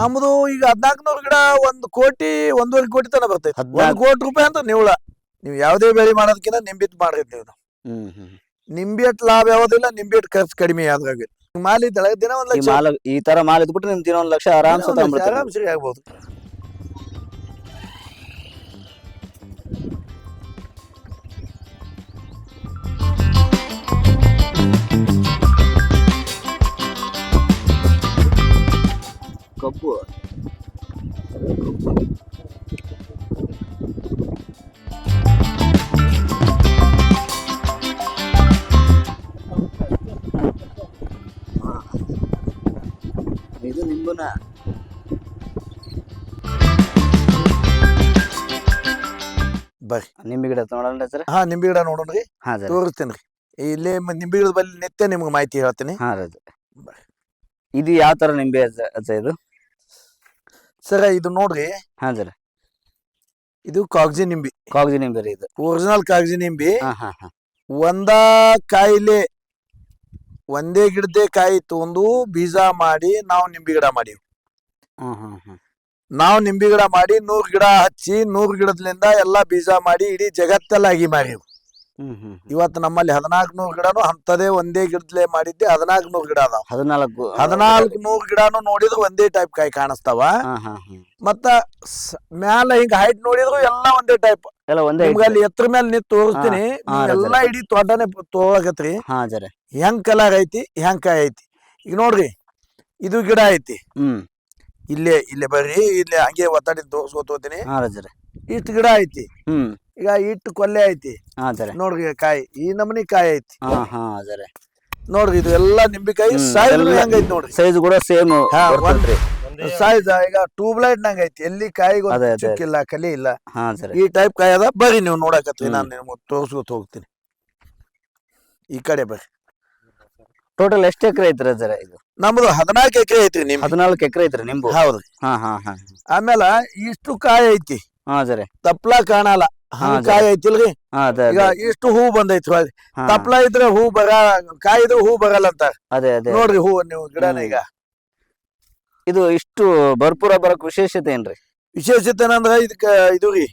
ನಮ್ದು ಈಗ ಹದ್ನಾಲ್ಕನೂರು ಗಿಡ ಒಂದು ಕೋಟಿ ಒಂದೂವರೆ ಕೋಟಿ ತನ ಬರ್ತೈತಿ. ಒಂದು ಕೋಟಿ ರೂಪಾಯಿ ಅಂತ ನಿವ್ಳ ನೀವು ಯಾವುದೇ ಬೆಳೆ ಮಾಡೋದಕ್ಕಿಂತ ನಿಂಬಿತ್ ಮಾಡಿರ್ತೀವಿ ನೀವು. ನಿಂಬೆ ಅಟ್ ಲಾಭ ಯಾವುದಿಲ್ಲ ನಿಂಬೆ ಅಟ್ ಖರ್ಚು ಕಡಿಮೆ ಆದಾಗ ಮಾಲಿ ದಿನ ಒಂದ್ ಲಕ್ಷ ಈ ತರ ಮಾಲ್ ಇದ್ಬಿಟ್ರೆ ನಿಮ್ ದಿನ ಒಂದ್ ಲಕ್ಷ ಆರಾಮ್ ಆರಾಮ್ ಸರಿ ಆಗ್ಬೋದು. ನೋಡೋಣ ಸರ್ ಹಾ ನಿಂಬೆ ಗಿಡ ನೋಡೋಣ್ರಿ ಹಾ ಸರ್. ತೋರಿಸ್ತೇನೆ ರೀ. ಇಲ್ಲೇ ಮ- ನಿಂಬೆ ಗಿಡದ ಬಲ್ಲಿ ನಿತ್ಯ ನಿಮ್ಗೆ ಮಾಹಿತಿ ಹೇಳ್ತೀನಿ. ಹಾ ರೀ ಇದು ಯಾವ ತರ ನಿಂಬೆ ಅದ- ಇದು? ಸರ ಇದು ನೋಡ್ರಿ. ಹಾ ಸರ್. ಇದು ಕಾಗಜಿ ನಿಂಬಿ. ಕಾಗಜಿ ನಿಂಬೆ ರೀ ಇದು. ಒರಿಜಿನಲ್ ಕಾಗಜಿ ನಿಂಬಿ. ಹಾ ಹಾ ಹಾ. ಒಂದ ಕಾಯಿಲೆ ಒಂದೇ ಗಿಡದೇ ಕಾಯಿ ತಗೊಂಡು ಬೀಜ ಮಾಡಿ ನಾವು ನಿಂಬೆ ಗಿಡ ಮಾಡೀವಿ. ಹ್ಮ್ ಹ್ಮ್ ಹ್ಮ್. ನಾವು ನಿಂಬೆ ಗಿಡ ಮಾಡಿ ನೂರ್ ಗಿಡ ಹಚ್ಚಿ ನೂರ್ ಗಿಡದಿಂದ ಎಲ್ಲಾ ಬೀಜ ಮಾಡಿ ಇಡೀ ಜಗತ್ತಲ್ಲಾಗಿ ಆಗಿ ಮಾರೀವಿ. ಇವತ್ತು ನಮ್ಮಲ್ಲಿ ಹದಿನಾಲ್ಕು ನೂರ್ ಗಿಡನು ಅಂತದೇ ಒಂದೇ ಗಿಡದ್ಲೆ ಮಾಡಿದ್ದೆ ಹದಿನಾಲ್ಕು ನೂರ್ ಗಿಡ ಅದಾವ. ಹದಿನಾಲ್ಕು ಹದಿನಾಲ್ಕು ನೂರ್ ಗಿಡನು ನೋಡಿದ್ರು ಒಂದೇ ಟೈಪ್ ಕಾಯಿ ಕಾಣಿಸ್ತಾವ. ಮತ್ತ ಮ್ಯಾಲ ಹಿಂಗ ಹೈಟ್ ನೋಡಿದ್ರು ಎಲ್ಲಾ ಒಂದೇ ಟೈಪ್ ಅಲ್ಲಿ ಎತ್ತರ ಮೇಲೆ ನಿಂತು ತೋರಿಸ್ತೀನಿ. ಎಲ್ಲ ಇಡೀ ತೋಟನೆ ತೋಳಕತ್ರಿ ಹೆಂಗ್ ಕಲರ್ ಐತಿ ಹೆಂಗ್ ಕಾಯಿ ಐತಿ. ಈಗ ನೋಡ್ರಿ ಇದು ಗಿಡ ಐತಿ. ಹ್ಮ್. ಇಲ್ಲೇ ಇಲ್ಲೇ ಬರ್ರಿ ಇಲ್ಲೇ ಹಂಗೆ ಒತ್ತಾಡಿ ತೋರ್ಸ್ಕೊತ ಹೋಗ್ತೀನಿ ಹಾ ರಜರ. ಇಷ್ಟು ಗಿಡ ಐತಿ. ಹ್ಮ್. ಈಗ ಇಟ್ಟು ಕೊಲ್ಲೆ ಐತಿ. ಹಾ ನೋಡ್ರಿ ಕಾಯಿ ಈ ನಮನಿ ಕಾಯಿ ಐತಿ. ಹಾ ಹಾ ನೋಡ್ರಿ ಇದು ಎಲ್ಲಾ ನಿಂಬಿಕಾಯಿ ಸೈಜ್ ಹೆಂಗೈತಿ ನೋಡ್ರಿ. ಸೈಜ್ ಕೂಡ ಸೇಮ್ ಬರ್ತೈತ್ರಿ. ಸೈಜ್ ಈಗ ಟ್ಯೂಬ್ ಲೈಟ್ ನಂಗ ಐತಿ. ಎಲ್ಲಿ ಕಾಯಿ ಅದೇ. ಕಲಿ ಇಲ್ಲ. ಈ ಟೈಪ್ ಕಾಯಿ ಅದ. ಬರ್ರಿ ನೀವು ನೋಡಕತ್ರಿ ಹ್ಮ್. ನಾನು ನಿಮ್ಗೆ ತೋರ್ಸ್ಕೊತ ಹೋಗ್ತೀನಿ. ಈ ಕಡೆ ಬರ್ರಿ. ಟೋಟಲ್ ಎಷ್ಟು ಎಕರೆ ಐತ್ರಿ ಸರ್ ಇದು? ನಮ್ದು ಹದಿನಾಲ್ಕು ಎಕರೆ ಐತ್ರಿ ನಿಮ್ ಹದಿನಾಲ್ಕು ಎಕರೆ ಐತ್ರಿ ನಿಮ್ದು? ಹೌದು. ಹಾ ಹಾ ಹಾ. ಆಮೇಲೆ ಇಷ್ಟು ಕಾಯಿ ಐತಿ. ಹಾ ಸರ್ ತಪ್ಲ ಕಾಣಲ್ಲ. ಹಂಗ್ ಕಾಯಿ ಐತಿಲ್ರಿ ಹಾ ಅದೇ ಈಗ ಇಷ್ಟು ಹೂ ಬಂದೈತಿ ಹೊಳ್ಳಿ. ಹಾ, ತಪ್ಲ ಇದ್ರೆ ಹೂ ಬರ ಕಾಯಿ ಇದ್ರೆ ಹೂ ಬರಲ್ಲ ಅಂತ ಅದೇ ಅದೇ. ನೋಡ್ರಿ ಹೂ ನೀವು ಗಿಡನ ಈಗ. ಇದು ಇಷ್ಟು ಭರ್ಪೂರ ಬರಕ್ ವಿಶೇಷತೆ ಏನ್ರಿ? ವಿಶೇಷತೆ ಏನಂದ್ರ ಇದಕ್ಕ ಇದು ರೀ.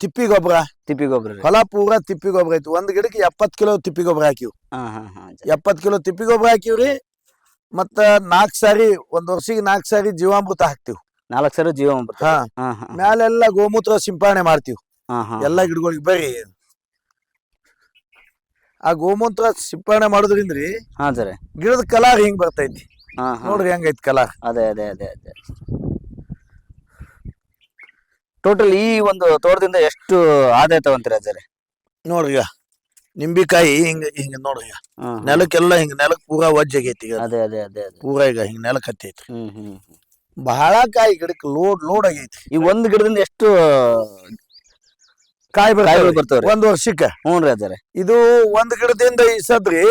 ತಿಪ್ಪಿ ಗೊಬ್ಬರ. ತಿಪ್ಪಿ ಗೊಬ್ಬರ ಹೊಲ ಪೂರ ತಿಪ್ಪಿ ಗೊಬ್ಬರ ಐತಿ. ಒಂದ್ ಗಿಡಕ್ಕೆ ಎಪ್ಪತ್ ಕಿಲೋ ತಿಪ್ಪಿ ಗೊಬ್ಬರ ಹಾಕಿವ್. ಎಪ್ಪತ್ ಕಿಲೋ ತಿಪ್ಪಿ ಗೊಬ್ಬರ ಹಾಕಿವ್ರಿ ಮತ್ತ ನಾಲ್ಕ್ ಸಾರಿ ಒಂದ್ ವರ್ಷಕ್ಕೆ ನಾಲ್ಕ್ ಸಾರಿ ಜೀವಾಮೃತ ಹಾಕ್ತಿವ್. ನಾಲ್ಕು ಸಾರಿ ಜೀವಾಮೃತ. ಹಾ. ಹಾ ಹಾ ಮ್ಯಾಲೆಲ್ಲ ಗೋಮೂತ್ರ ಸಿಂಪಡಣೆ ಮಾಡ್ತೀವಿ. ಎಲ್ಲಾ ಗಿಡಗಳಿಗೆ ಬರ್ರಿ ಆ ಗೋಮೂತ್ರ ಸಿಂಪಡಣೆ ಮಾಡೋದ್ರಿಂದ್ರಿ ಹಾ ಸರ್ ಗಿಡದ ಕಲರ್ ಹಿಂಗ್ ಬರ್ತೈತಿ. ನೋಡ್ರಿ ಹೆಂಗೈತಿ ಕಲರ್. ಅದೇ ಅದೇ ಅದೇ ಅದೇ. ಟೋಟಲ್ ಈ ಒಂದು ತೋಟದಿಂದ ಎಷ್ಟು ಆದಾಯ ತಗೊಂತೀರ ಅಜ್ಜಾರೆ? ನೋಡ್ರಿ ಈಗ ನಿಂಬಿಕಾಯಿ ಹಿಂಗ ಹಿಂಗ ನೋಡ್ರಿ ಈಗ. ನೆಲಕ್ಕೆಲ್ಲ ಹಿಂಗ ನೆಲಕ್ ಪೂರಾ ವಜ್ಜಾಗೈತಿ ಈಗ. ಅದೇ ಅದೇ ಅದೇ ಅದೇ. ಪೂರಾ ಈಗ ಹಿಂಗ ನೆಲಕ್ ಹತ್ತೈತಿ. ಹ್ಮ್ ಹ್ಮ್ ಹ್ಮ್. ಬಹಳ ಕಾಯಿ ಗಿಡಕ್ಕೆ ಲೋಡ್ ಲೋಡ್ ಆಗೈತಿ. ಈ ಒಂದ್ ಗಿಡದಿಂದ ಎಷ್ಟು ಕಾಯಿ ಕಾಯಿಗಳು ಬರ್ತಾವ್ರಿ ಒಂದ್ ವರ್ಷಕ್ಕ. ಹ್ಞೂ ರೀ ಇದು ಒಂದ್ ಗಿಡದಿಂದ ಈ ಸದ್ರಿ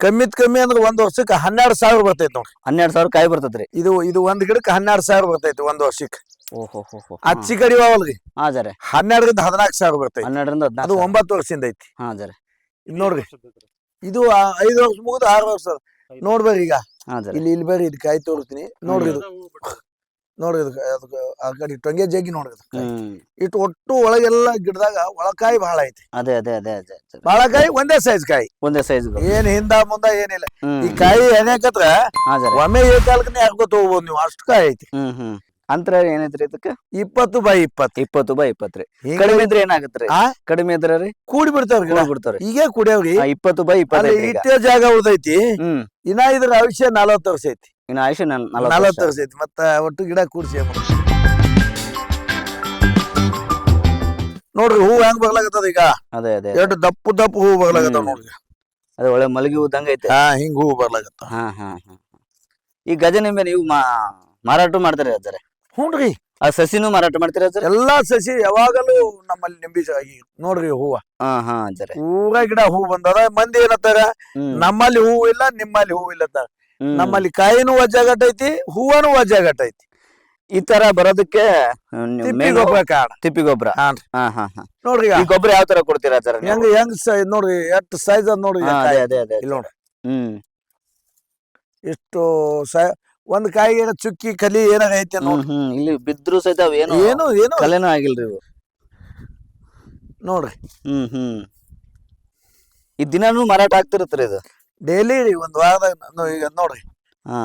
ಕಮ್ಮಿತ್ ಕಮ್ಮಿ ಅಂದ್ರೆ ಒಂದ್ ವರ್ಷಕ್ಕೆ ಹನ್ನೆರಡು ಸಾವಿರ ಬರ್ತೈತಿ ನೋಡ್ರಿ. ಹನ್ನೆರಡು ಸಾವಿರ ಕಾಯಿ ಬರ್ತದ್ರಿ ಇದು ಇದು ಒಂದ್ ಗಿಡಕ್ಕೆ ಹನ್ನೆರಡು ಸಾವಿರ ಬರ್ತೈತಿ ಒಂದ್ ವರ್ಷಕ್ಕೆ. ಓಹೋ ಹೋ ಹೋ ಅಚ್ಚಿ ಕಡಿವಾವಲ್ರಿ ಹಾ ಸರ್ ಹನ್ನೆರಡರಿಂದ ಹದಿನಾಲ್ಕು ಸಾವಿರ ಬರ್ತೈತಿ. ಹನ್ನೆರಡರಿಂದ ಅದು ಒಂಬತ್ತು ವರ್ಷದಿಂದ ಐತಿ. ಹಾ ಇದ್ ನೋಡ್ರಿ. ಇದು ಐದು ವರ್ಷ ಮುಗಿದು ಆರು ವರ್ಷ. ನೋಡ್ಬೇರಿ ಈಗ. ಇಲ್ಲಿ ಇಲ್ಲಿ ಬರ್ರಿ ಇದು ಕಾಯಿ ತೋರಿಸ್ತೀನಿ. ನೋಡ್ರಿ ಇದು. ನೋಡ್ರಿ ಅದಕ್ಕೆ ಅದಕ್ಕೆ ಆ ಕಡೆ ಟೊಂಗೆ ಜಗ್ಗಿ ನೋಡ್ರಿ. ಹ್ಮ್. ಇಟ್ಟು ಒಟ್ಟು ಒಳಗೆಲ್ಲ ಗಿಡದಾಗ ಒಳಕಾಯಿ ಬಹಳ ಐತಿ. ಅದೇ ಅದೇ ಅದೇ ಅದೇ ಅದೇ. ಬಹಳ ಕಾಯಿ ಒಂದೇ ಸೈಜ್ ಕಾಯಿ. ಒಂದೇ ಸೈಜ್ ಏನ್ ಹಿಂದ ಮುಂದ ಏನಿಲ್ಲ. ಹ್ಮ್. ಈ ಕಾಯಿ ಏನಾಕತ್ರ ಹಾ ಸರ್. ಒಮ್ಮೆ ಏಕಾಲ್ಕನೇ ಹಾಕೋತ ಹೋಗ್ಬೋದು ನೀವು ಅಷ್ಟು ಕಾಯಿ ಐತಿ. ಹ್ಮ್ ಹ್ಮ್. ಅಂತರ ಏನೈತ್ರಿ ಇದಕ್ಕೆ? ಇಪ್ಪತ್ತು ಬೈ ಇಪ್ಪತ್ತು. ಇಪ್ಪತ್ತು ಬೈ ಇಪ್ಪತ್ತ್ರಿ ಹಿಂಗ್ ಕಡಿಮೆ ಇದ್ರೆ ಏನಾಗತ್ರಿ? ಆ? ಕಡಿಮೆ ಇದ್ರ ರೀ? ಕೂಡಿ ಬಿಡ್ತಾವ್ರಿ ಗಿಡ. ಬಿಡ್ತಾವ್ರಿ ಈಗೇ ಕುಡಿಯವ್ರಿ. ಇಪ್ಪತ್ತು ಬೈ ಅಲ್ಲಿ ಈಗ. ಇಟ್ಟೇ ಜಾಗ ಉಳ್ದೈತಿ. ಹ್ಮ್. ಇನ್ನ ಇದ್ರ ಆಯುಷ್ಯ ನಲವತ್ತು ವರ್ಷ ಐತಿ. ಇನ್ನು ಆಯುಷ್ಯ ನಲ್- ನಲವತ್ತು ವರ್ಷ. ಐತಿ ಮತ್ತ ಒಟ್ಟು ಗಿಡ ಕೂಡ್ಸಿ? ನೋಡ್ರಿ ಹೂ ಹೆಂಗ್ ಬರ್ಲಾಗತ್ತದ ಈಗ? ಅದೇ ಅದೇ ಎರಡು ದಪ್ಪು ದಪ್ಪು ಹೂ ಬರ್ಲಾಗತ್ತವ ಹ್ಮ್. ನೋಡ್ರಿ. ಅದೇ ಒಳ್ಳೆ ಮಲಗಿ ಉದ್ದಂಗ ಐತೆ. ಹಾ ಹಿಂಗ್ ಹೂ ಬರ್ಲಾಗತ್ತ ಹಾ ಹಾ ಹಾ ಈ ಗಜನಿಂಬೆ ನೀವು ಮಾ ಮಾರಾಟ ಮಾಡ್ತಾರೆ ಅಜ್ಜರೆ? ಹ್ಞೂನ್ರಿ ಆ ಸಸಿನೂ ಮಾರಾಟ ಮಾಡ್ತೀರಾ ಸರ್ ಎಲ್ಲಾ ಸಸಿ ಯಾವಾಗಲೂ ನಮ್ಮಲ್ಲಿ ನಿಂಬಿ ನೋಡ್ರಿ ಹೂವ. ಹಾ ಹಾ ಅಜ್ಜರೆ. ಗಿಡ ಹೂ ಬಂದದ ಮಂದಿ ಏನತ್ತಾರ? ನಮ್ಮಲ್ಲಿ ಹೂ ಇಲ್ಲ ನಿಮ್ಮಲ್ಲಿ ಹೂ ಇಲ್ಲ ಅಂತಾರ. ನಮ್ಮಲ್ಲಿ ಕಾಯಿನೂ ವಜ್ಜಾಗಟ್ಟೈತಿ ಹೂವನು ವಜ್ಜಾಗಟ್ಟೈತಿ ಈ ತರ ಬರೋದಕ್ಕೆ ತಿಪ್ಪಿ ಗೊಬ್ಬರ ಕಾರಣ. ತಿಪ್ಪಿ ಗೊಬ್ಬರ. ನೋಡ್ರಿ ಈ ಗೊಬ್ಬರ ಯಾವ ತರ ಕೊಡ್ತೀರಾ ಸರ್? ಹೆಂಗ್ ಹೆಂಗ್ ನೋಡ್ರಿ ಎಷ್ಟು ಸೈಜ್ ಅದ ನೋಡ್ರಿ ಅದೇ ಅದೇ ಅದೇ ಇಲ್ಲಿ ನೋಡ್ರಿ. ಹ್ಮ್. ಇಷ್ಟು ಒಂದ್ ಕಾಯಿ ಏನೋ ಚುಕ್ಕಿ ಕಲಿ ಏನಾರ ಐತೆ ನೋಡ್ರಿ. ಇಲ್ಲಿ ಬಿದ್ರು ಸಹಿತ ಏನು ಏನು ಏನು. ಕಲೆನೂ ಆಗಿಲ್ರಿ ಇವು. ನೋಡ್ರಿ. ಹ್ಮ್ ಹ್ಮ್. ಈ ದಿನಾನು ಮಾರಾಟ ಆಗ್ತಿರತ್ರಿ ಇದು. ಡೈಲಿ ರೀ ಒಂದ್ ವಾರದಾಗ ಈಗ ನೋಡ್ರಿ.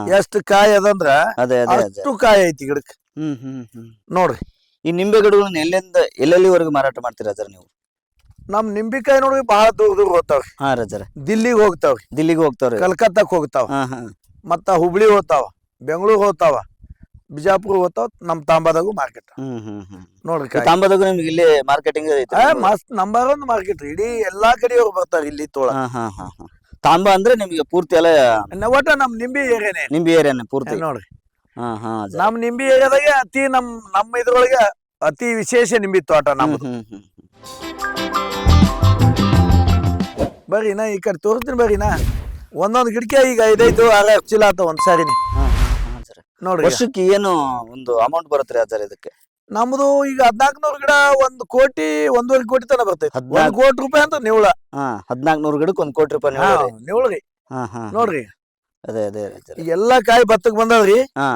ಎಷ್ಟು ಎಷ್ಟ್ ಕಾಯಿ ಅದಂದ್ರ ಅದೇ ಅದೇ ಅದೇ. ಅಷ್ಟು ಕಾಯಿ ಐತಿ ಗಿಡಕ್ಕ. ಹ್ಮ್ ಹ್ಮ್ ಹ್ಮ್. ನೋಡ್ರಿ. ಈ ನಿಂಬೆ ಗಿಡಗಳನ್ನ ಎಲ್ಲಿಂದ ಎಲ್ಲೆಲ್ಲಿವರೆಗೂ ಮಾರಾಟ ಮಾಡ್ತೀರಾ ಸರ್ ನೀವು? ನಮ್ ನಿಂಬಿಕಾಯಿ ನೋಡ್ರಿ ಬಹಳ ದೂರ ದೂರ ಹೋಗ್ತಾವ್ರಿ. ಹಾ ರಜರ ದಿಲ್ಲಿಗೆ ಹೋಗ್ತಾವ್ರಿ. ದಿಲ್ಲಿಗೆ ಹೋಗ್ತಾವ್ರಿ. ಕಲ್ಕತ್ತಾಕ್ ಹೋಗ್ತಾವ. ಹಾ ಹಾ. ಮತ್ತ ಹುಬ್ಳಿ ಹೋಗ್ತಾವ. ಬೆಂಗಳೂರು ಹೋಗ್ತಾವ. ಬಿಜಾಪುರ್ ಹೋಗ್ತಾವ. ನಮ್ ತಾಂಬಾದಾಗು ಮಾರ್ಕೆಟ್. ಹ್ಮ್ ಹ್ಮ್ ಹ್ಮ್. ನೋಡ್ರಿ ಈ ಕಾಯಿ. ತಾಂಬದಾಗ ನಿಮ್ಗೆ ಇಲ್ಲಿ ಮಾರ್ಕೆಟಿಂಗ್ ಐತಿ ಆ, ಮಸ್ತ್ ನಂಬರ್ ಒನ್ ಮಾರ್ಕೆಟ್ ಇಡೀ ಎಲ್ಲಾ ಕಡೆ ಬರ್ತಾರ ಇಲ್ಲಿ ತೋಳ. ಹಾ ಹಾ ಹಾ ಹಾ. ತಾಂಬ ಅಂದ್ರೆ ನಿಮ್ಗೆ ಪೂರ್ತಿ ಎಲ್ಲ ಒಟ್ಟು ಒಟ್ಟ ನಮ್ ನಿಂಬಿ ಏರಿಯಾನೇ. ನಿಂಬೆ ಏರಿಯಾನೆ ಪೂರ್ತಿ? ನೋಡ್ರಿ. ಹಾ ಹಾ ಅಜ್ಜ. ನಮ್ ನಿಂಬಿ ಏರಿಯಾದಾಗೆ ಅತಿ ನಮ್ ನಮ್ಮ ಇದ್ರೊಳಗೆ ಅತಿ ವಿಶೇಷ ನಿಂಬಿ ತೋಟ ಹ್ಮ್ ನಮ್ದು. ಹ್ಮ್ ಹ್ಮ್ ಹ್ಮ್. ಬರ್ರಿ ನಾ ಈ ಕಡೆ ತೋರಿಸ್ತೀನಿ ಬರ್ರಿ ನಾ. ಒಂದೊಂದ್ ಗಿಡಕ್ಕೆ ಈಗ ಐದೈದು ಆರು ಚೀಲ ಆತ ಒಂದ್ ಸಾರಿನಿ ಹಾ, ಹಾ, ಹಾ, ಅಜ್ಜರ. ನೋಡ್ರಿ ವರ್ಷಕ್ಕೆ ಏನು ಒಂದು ಅಮೌಂಟ್ ಬರುತ್ತೆ ಅದರ ಇದಕ್ಕೆ? ನಮ್ದು ಈಗ ಹದ್ನಾಲ್ಕನೂರು ಗಿಡ ಒಂದ್ ಕೋಟಿ ಒಂದೂವರೆ ಕೋಟಿ ತನ ಬರ್ತೈತಿ. ಒಂದ್ ಹದ್ನಾಲ್ಕು- ಕೋಟಿ ರೂಪಾಯಿ ಅಂತ ನಿವ್ಳ. ಹಾ ಹದ್ನಾಲ್ಕು ನೂರು ಗಿಡಕ್ಕೆ ಒಂದ್ ಕೋಟಿ ರೂಪಾಯಿ ಹಾ, ಹಾ ಹಾ ನೋಡ್ರಿ. ಅದೇ ಅದೇ. ಈಗ ಎಲ್ಲಾ ಕಾಯಿ ಭತ್ತಕ್ ಬಂದವ್ರಿ ಹಾ.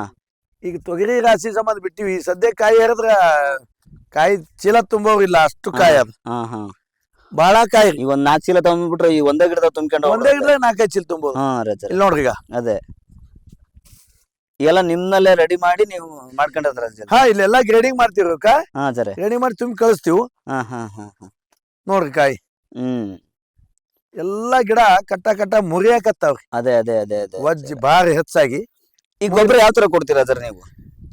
ಈಗ ತೊಗರಿ ರಾಶಿ ಸಂಬಂಧ ಬಿಟ್ಟಿವಿ. ಸದ್ಯ ಕಾಯಿ ಹೇಳಿದ್ರ ಕಾಯಿ ಚೀಲ ತುಂಬೋರಿಲ್ಲ ಅಷ್ಟು ಕಾಯಿ ಅದ್. ಹಾ ಹಾ. ಬಹಳ ಕಾಯಿ. ರೀ ಈಗ ಒಂದ್ ನಾಲ್ಕು ಚೀಲ ತಗೊಂಡ್ಬಿಟ್ರೆ ಈ ಒಂದೇ ಗಿಡದ ತುಂಬ್ಕೊಂಡು ಒಂದೇ ಗಿಡ ನಾಲ್ಕೈದು ಚೀಲ ತುಂಬೋದು. ಹಾ ಇಲ್ಲಿ ನೋಡ್ರಿ ಈಗ. ಅದೇ. ಎಲ್ಲ ನಿಮ್ನಲ್ಲೇ ರೆಡಿ ಮಾಡಿ ನೀವು ಮಾಡ್ಕೊಂಡಿದ್ರ ಅಜ್ಜರ ಹಾ ಇಲ್ಲೆಲ್ಲ ಗ್ರೇಡಿಂಗ್ ಮಾಡ್ತಿರ ಹಾ ಸರಿ. ಗ್ರೇಡಿಂಗ್ ಮಾಡಿ ತುಂಬಿ ಕಳಿಸ್ತೀವಿ. ಹಾ ಹಾ ಹಾ ಹಾ. ನೋಡ್ರಿ ಕಾಯಿ. ಹ್ಮ್. ಎಲ್ಲಾ ಗಿಡ ಕಟ್ಟ ಕಟ್ಟ ಮುರಿಯಾಕತ್ತಾವ್ರಿ. ಅದೇ ಅದೇ ಅದೇ ಅದೇ ವಜ್ಜಿ ಬಾರಿ ಹೆಚ್ಚಾಗಿ. ಈ ಗೊಬ್ಬರ ಯಾವ ತರ ಕೊಡ್ತೀರಾ ಅದ್ರ ನೀವು?